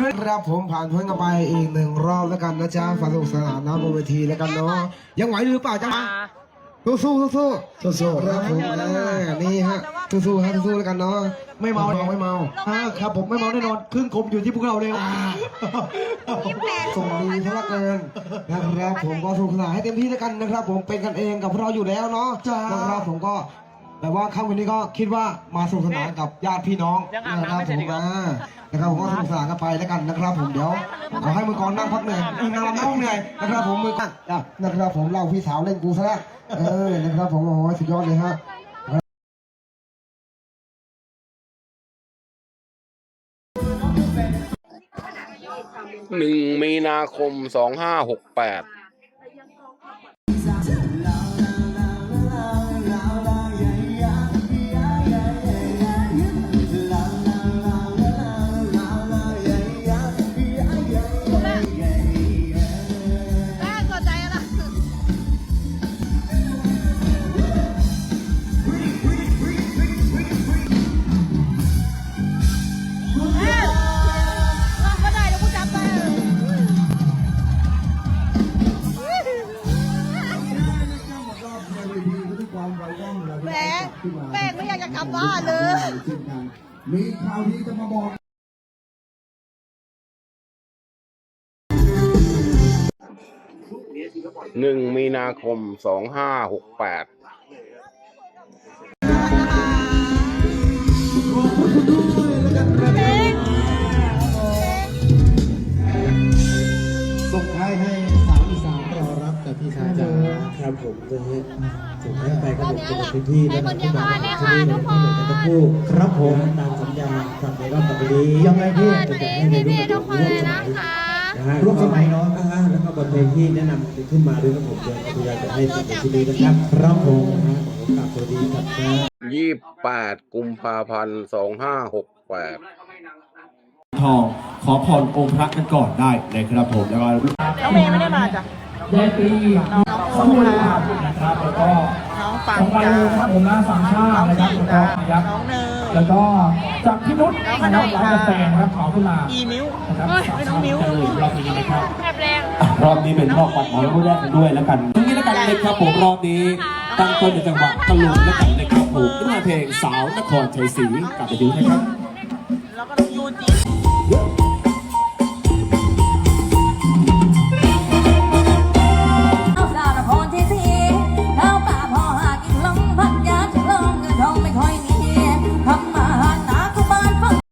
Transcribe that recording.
ด้วยครับผมผ่านพ้นกันไปอีกหนึ่งรอบแล้วกันนะจ๊ะฝากสนุกสนานนะบนเวทีแล้วกันเนาะยังไหวหรือเปล่าจ๊ะสู้สู้สู้สู้สู้สู้ครับผมเออนี่ฮะสู้สู้ฮะสู้ๆแล้วกันเนาะไม่เมาไม่เมาอ่าครับผมไม่เมาแน่นอนครึ่งคมอยู่ที่พวกเราเลยครับส่งดีซะเหลือเกินนะครับผมก็สนุกสนานให้เต็มที่แล้วกันนะครับ ผมเป็นกันเองกับพวกเราอยู่แล้วเนาะจ้านะครับผมก็ แบบว่าค่ำวันนี้ก็คิดว่ามาสนุกสนานกับญาติพี่น้องยังอาบนะคน้ำรับไม่ผเสร็จมอีกเหรอมานะครับผมก็สนุกสนานกันไปแล้วกันนะครับ ผมเดี๋ยวขอให้มือกรนั่งพักเหนื่อยเออนั่งรำนั่งเหนื่อยนะครับ ผมมือกรอะนะครับผมเล่าพี่สาวเล่นกูซะแล้วเออนะครับผมโอ้โหสุดยอดเลยฮะหนึ่งมีนาคมสองห้าหกแปด แป้งไม่อยากจะกลับบ้านเลย มีข่าวดีจะมาบอกหนึ่งมีนาคมสองห้าหกแปด ผมนะฮะส่งท้ายไปก็ผมเป็นพื้นที่นะครับที่มาที่นี่เลยที่เหมือนกันทั้งคู่ครับผมตามสัญญากับในรอบต่อไปนี้ยังไงพี่สวัสดีพี่ๆทุกคนเลยนะคะนะฮะร่วมสมัยเนาะอ่าฮะแล้วก็บทเพลงที่แนะนำขึ้นมาด้วยครับผมเดี๋ยวพยายามจะให้เป็นที่ดีนะครับครับผมนะฮะขอกราบสวัสดีครับยี่แปดกุมภาพันธ์สองห้าหกแปดทองขอพรองค์พระกันก่อนได้นะครับผมแล้วก็น้องเมย์ไม่ได้มาจ้ะ ยายปีสมุทรนะครับแล้วก็น้องปังของไปจ้าครับผมน้าสามชาตินะครับแล้วก็นะครับน้องเนยแล้วก็จากพี่นุชนะครับร้านกาแฟนะครับขอขึ้นมาอีมิวนะครับเฮ้ยไม่น้องมิวรอบนี้นะครับแอบแรง รอบนี้เป็นรอบปัดหมอนผู้แรกกันด้วยแล้วกันตรงนี้แล้วกันเลยครับผมรอบนี้ตั้งต้นในจังหวะตะลุงแล้วกันนะครับผมด้วยเพลงสาวนครชัยศรีกลับไปดูนะครับ แล้วก็น้องยูจิ